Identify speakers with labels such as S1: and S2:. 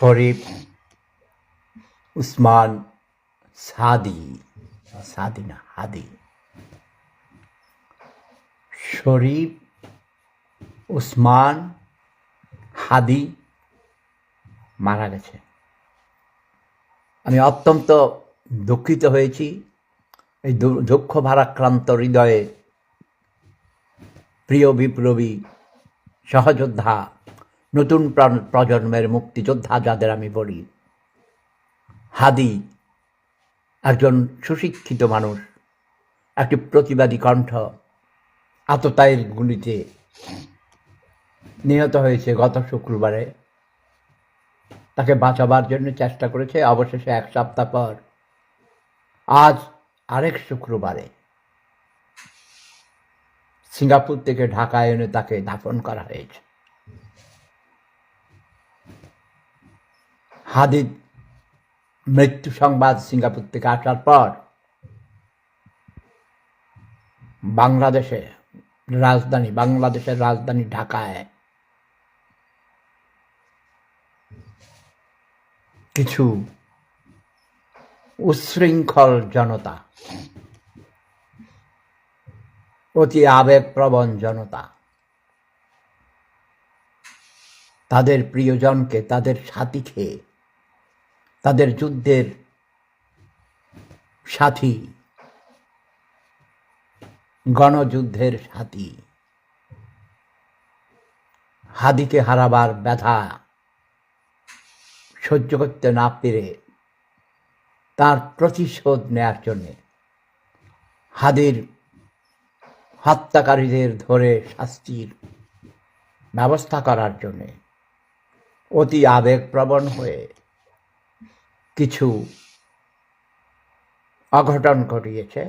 S1: শরীফ, উসমান সাদি সাদি না, হাদি। শরীফ, উসমান হাদি মারা গেছে। আমি অত্যন্ত দুঃখিত হয়েছি। এই দুঃখ ভারাক্রান্ত হৃদয়ে প্রিয় বিপ্লবী সহযোদ্ধা নতুন প্র- প্রজন্মের মুক্তিযোদ্ধা যাদের আমি বলি। হাদি একজন সুশিক্ষিত মানুষ, একটি প্রতিবাদী কণ্ঠ, আততায়ের গুলিতে নিহত হয়েছে গত শুক্রবারে। তাকে বাঁচাবার জন্য চেষ্টা করেছে, অবশেষে এক সপ্তাহ পর। আজ আরেক শুক্রবারে সিঙ্গাপুর থেকে ঢাকায় এনে তাকে দাফন করা হয়েছে। হাদিদ মৃত্যু সংবাদ সিঙ্গাপুর থেকে আসার পর বাংলাদেশে রাজধানী, বাংলাদেশের রাজধানী ঢাকায় কিছু উচ্ছৃঙ্খল জনতা, অতি আবেগপ্রবণ জনতা, তাদের প্রিয়জনকে, তাদের সাথীকে তাদের যুদ্ধের সাথী, গণযুদ্ধের সাথী। হাদিকে হারাবার ব্যথা সহ্য করতে না পেরে তার প্রতিশোধ নেয়ার জন্যে হাদির হত্যাকারীদের ধরে শাস্তির ব্যবস্থা করার জন্যে অতি আবেগপ্রবণ হয়ে কিছু অঘটন ঘটিয়েছে।